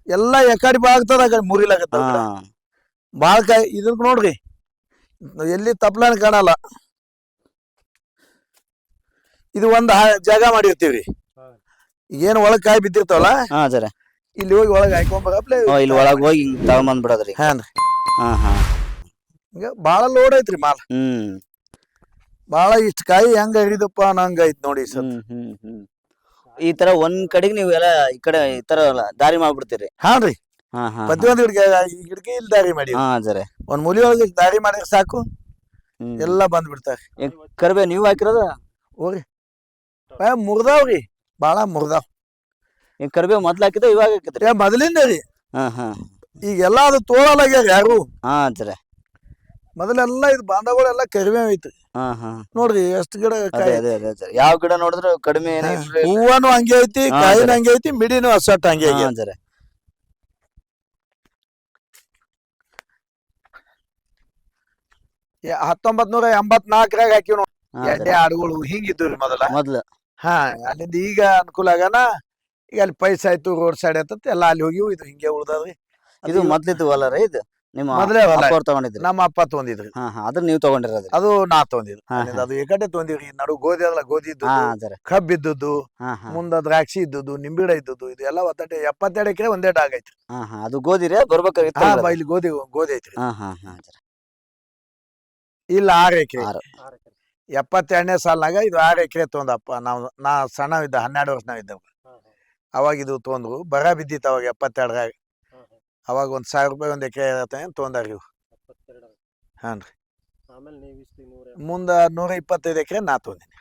ಎಲ್ಲಾ ಎಕಡಿ ಬಾಗ್ತದ ಆಗ್ತದ ಕಡೆ ಮುರಿಲಾಗತ್ತ ಹಾ. ಬಾಳ ಕಾಯಿ ಇದಕ್ಕೆ ನೋಡ್ರಿ. ಎಲ್ಲಿ ತಪ್ಲಾನ ಕಾಣಲ್ಲ. ಇದು ಒಂದ್ ಹಾ- ಜಾಗ ಮಾಡಿರ್ತೀವಿ ಏನ್ ಒಳಗ್ ಕಾಯಿ ಬಿದ್ದಿರ್ತಾವಲ್ಲ? ಹಾ ಸರ್ ಇಲ್ಲಿ ಹೋಗಿ ಒಳಗ್ ಹಾಕೊಂಬರಪ್ಲೆ ಇಲ್ಲಿ ಒಳಗ್ ಹೋಗಿ ಹಿಂಗ್ ತಗೊಂಬಂದ್ ಬಿಡೋದ್ರಿ. ಹಾ ಹಾ. ಹಿಂಗ ಬಾಳ ಲೋಡ್ ಐತ್ರಿ ಮಾಲ್. ಹ್ಮ್. ಬಾಳ ಇಷ್ಟ ಕಾಯಿ ಹೆಂಗ ಹಿಡಿದಪ್ಪ ಅನ್ನಂಗ ಐತ್ ನೋಡಿ ಸರ್ ಹ್ಮ್ ಹ್ಮ್ ಹ್ಮ್. ಈ ತರ ಒಂದ್ ಕಡೆಗೆ ನೀವು ಎಲ್ಲ ಈ ಕಡೆ ಈ ತರ ಎಲ್ಲ ದಾರಿ ಮಾಡ್ಬಿಡ್ತೀರಿ. ಹಾನ್ರಿ. ಹಾ ಹಾ ಪ್ರತಿಯೊಂದ್ ಗಿಡಕ್ಕೆ ಈ ಗಿಡಕ್ಕೆ ಇಲ್ಲಿ ದಾರಿ ಮಾಡಿ. ಹಾ ಸರ್ ಒಂದ್ ಮುಲಿ ಒಳಗೆ ದಾರಿ ಮಾಡಿದ್ರೆ ಸಾಕು. ಹ್ಮ್. ಎಲ್ಲಾ ಬಂದ್ ಬಿಡ್ತಾರೆ ಕರ್ಬೇ ನೀವು ಹಾಕಿರೋದ? ಹೋಗ್ರಿ. ಏ ಮುರ್ದಾವ್ರಿ ಬಾಳ ಮುರ್ದಾವ್. ಈ ಕರ್ಬೇ ಮೊದ್ಲು ಹಾಕಿದ ಇವಾಗ ಹಾಕಿದ್ರಿ? ಏ ಮೊದಲಿಂದ ರೀ. ಹಾ ಹಾ. ಈಗೆಲ್ಲ ಅದು ತೋಳಲಾಗ್ಯಾರ ಯಾರು. ಹಾ ಸರ್ ಮೊದಲೆಲ್ಲ ಇದು ಬಾಂಧವಗಳೆಲ್ಲ ಕರಿಮೆ ಐತಿ ಹಾ ಹಾ. ನೋಡ್ರಿ ಎಷ್ಟು ಗಿಡ ಅದೇ ಕಾಯಿ. ಅದೇ ಅದೇ ಯಾವ ಗಿಡ ನೋಡಿದ್ರು ಕಡಿಮೆ ಏನೇ ಹೂವನು ಹಂಗೆ ಐತಿ ಹಾ, ಕಾಯಿನ ಸರಿ. ಹಂಗೆ ಐತಿ ಮಿಡಿನು ಅಸಟ್ ಹಂಗೆ ಹಾ ಐತಿ ಹತ್ತೊಂಬತ್ ನೂರ ಎಂಬತ್ನಾಲ್ಕರಾಗ ಹಾಕಿವ್ ನೋಡಿ. ಎಡ್ಡೆ. ಆಡುಗಳು ಹಿಂಗಿದ್ದು ರೀ ಮೊದಲ. ಮೊದ್ಲು. ಹಾ ಅಲ್ಲಿಂದ ಈಗ ಅನುಕೂಲ ಆಗನ. ಈಗ ಅಲ್ಲಿ ಪೈಸ ಆಯ್ತು ರೋಡ್ ಸೈಡ್ ಆಯ್ತಂತ ಎಲ್ಲ ಅಲ್ಲಿ ಹೋಗಿವು. ಇದು ಹಿಂಗೆ ಉಳ್ದವ್ರಿ ಇದು ಮೊದ್ಲಿದ್ದು ಹೊಲ ರೀ ಇದು? ನಿಮ್ಮ ಮೊದಲೇ ಹೊಲ. ತಗೊಂಡಿದ್ರಿ? ನಮ್ಮ ಅಪ್ಪ ಹಾ ಹಾ ಅದ್ರ ನೀವು ತಗೊಂಡಿರೋದು. ಅದು ನಾ ತಗೊಂಡಿದ್ರು ಹಾ, ಅಲ್ಲಿಂದ ಅದು ಏಕಡೆ ತಗೊಂಡಿವ್ರಿ. ನಡು ಗೋಧಿ ಅಲ್ಲ ಗೋಧಿ ಇದ್ದು ಇದ್ದದ್ದು ಕಬ್ಬ್ ಇದ್ದದ್ದು. ಹಾ ಹಾ. ಮುಂದ ದ್ರಾಕ್ಷಿ ಇದ್ದದ್ದು ನಿಂಬಿಡ ಇದ್ದದ್ದು ಇದು ಎಲ್ಲ ಒತ್ತಟೆ ಎಪ್ಪತ್ತೆರಡು ಎಕರೆ ಒಂದೇ ಡಾಗ್ ಐತ್ರಿ ಹಾ ಹಾ. ಅದು ಗೋಧಿರಿ ಬರ್ಬೇಕಾಗಿತ್ತು ಹಾ. ಬಾ ಇಲ್ಲಿ ಗೋಧಿ ಗೋಧಿ ಐತ್ರಿ. ಹಾ ಹಾ ಹಾ ಇಲ್ಲ ಆರು ಎಕರೆ. ಆರು. ಎಪ್ಪತ್ತೆರಡನೇ ಸಾಲಿನಾಗ ಇದು ಆರು ಎಕರೆ ತೊಂದಪ್ಪ. ನಾವು ನಾ ಸಣ್ಣ ಇದ್ದ ಹನ್ನೆರಡು ವರ್ಷ ಇದ್ದವ ಅವಾಗ ಇದು ತೊಂದ್ರು ಬರ ಬಿದ್ದಿತ್ತು ಅವಾಗ ಎಪ್ಪತ್ತೆರಡರಾಗ. ಅವಾಗ ಒಂದು ಸಾವಿರ ರೂಪಾಯಿ ಒಂದು ಎಕರೆ ತೊಗೊಂಡಾರ ಇವು. ಇಷ್ಟು ನೂರ ಮುಂದ ನೂರ ಇಪ್ಪತ್ತೈದು ಎಕರೆ ನಾ ತೊಂದಿನಿ.